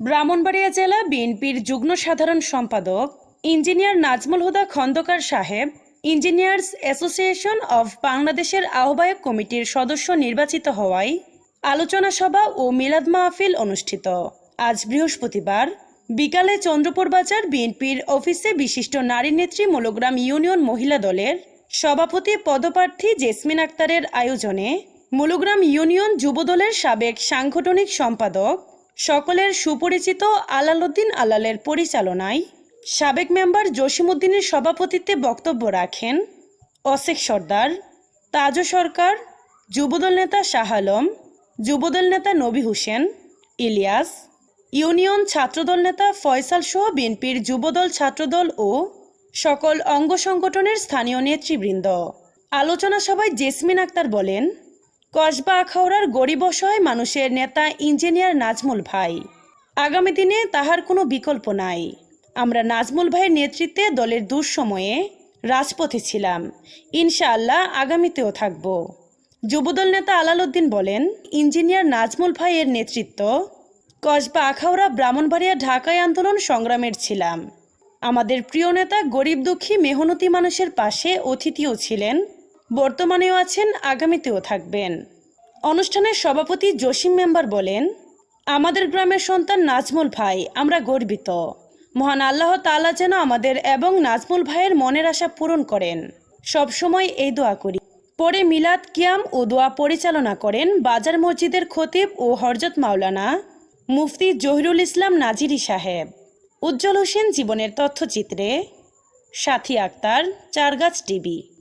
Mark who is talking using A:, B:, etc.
A: ব্রাহ্মণবাড়িয়া জেলা বিএনপির যুগ্ম সাধারণ সম্পাদক ইঞ্জিনিয়ার নাজমুল হুদা খন্দকার সাহেব, ইঞ্জিনিয়ার্স অ্যাসোসিয়েশন অব বাংলাদেশের আহ্বায়ক কমিটির সদস্য নির্বাচিত হওয়ায় আলোচনা সভা ও মিলাদ মাহফিল অনুষ্ঠিত। আজ বৃহস্পতিবার বিকালে চন্দ্রপুর বাজার বিএনপির অফিসে বিশিষ্ট নারী নেত্রী মূলগ্রাম ইউনিয়ন মহিলা দলের সভাপতি পদপ্রার্থী জেসমিন আক্তারের আয়োজনে মূলগ্রাম ইউনিয়ন যুবদলের সাবেক সাংগঠনিক সম্পাদক সকলের সুপরিচিত আলালউদ্দিন আলালের পরিচালনায় সাবেক মেম্বার জসিমউদ্দিনের সভাপতিত্বে বক্তব্য রাখেন অশেখ সর্দার, তাজু সরকার, যুবদল নেতা শাহ আলম, যুবদল নেতা নবী হোসেন, ইলিয়াস, ইউনিয়ন ছাত্রদল নেতা ফয়সাল সহ বিএনপির যুবদল ছাত্রদল ও সকল অঙ্গ সংগঠনের স্থানীয় নেতৃবৃন্দ। আলোচনা সভায় জেসমিন আক্তার বলেন কসবা আখাউড়ার গরিব অসহায় মানুষের নেতা ইঞ্জিনিয়ার নাজমুল ভাই। আগামী দিনে তাহার কোনো বিকল্প নাই। আমরা নাজমুল ভাইয়ের নেতৃত্বে দলের দুঃসময়ে রাজপথে ছিলাম। ইনশাআল্লাহ আগামীতেও থাকব। যুবদল নেতা আলালউদ্দিন বলেন, ইঞ্জিনিয়ার নাজমুল ভাইয়ের নেতৃত্ব কসবা আখাউড়া ব্রাহ্মণবাড়িয়া ঢাকায় আন্দোলন সংগ্রামের ছিলাম। আমাদের প্রিয় নেতা গরিব দুঃখী, মেহনতি মানুষের পাশে অতিথিও ছিলেন। বর্তমানেও আছেন, আগামীতেও থাকবেন। অনুষ্ঠানের সভাপতি জসিম মেম্বার বলেন, আমাদের গ্রামের সন্তান নাজমুল ভাই, আমরা গর্বিত। মহান আল্লাহ তাআলা যেন আমাদের এবং নাজমুল ভাইয়ের মনের আশা পূরণ করেন। সবসময় এই দোয়া করি। পরে মিলাদ, কিয়াম ও দোয়া পরিচালনা করেন বাজার মসজিদের খতিব ও হরজত মাওলানা মুফতি জহিরুল ইসলাম নাজিরি সাহেব। উজ্জ্বল হোসেন জীবনের তথ্যচিত্রে, সাথী আক্তার, চারগাছ টিভি।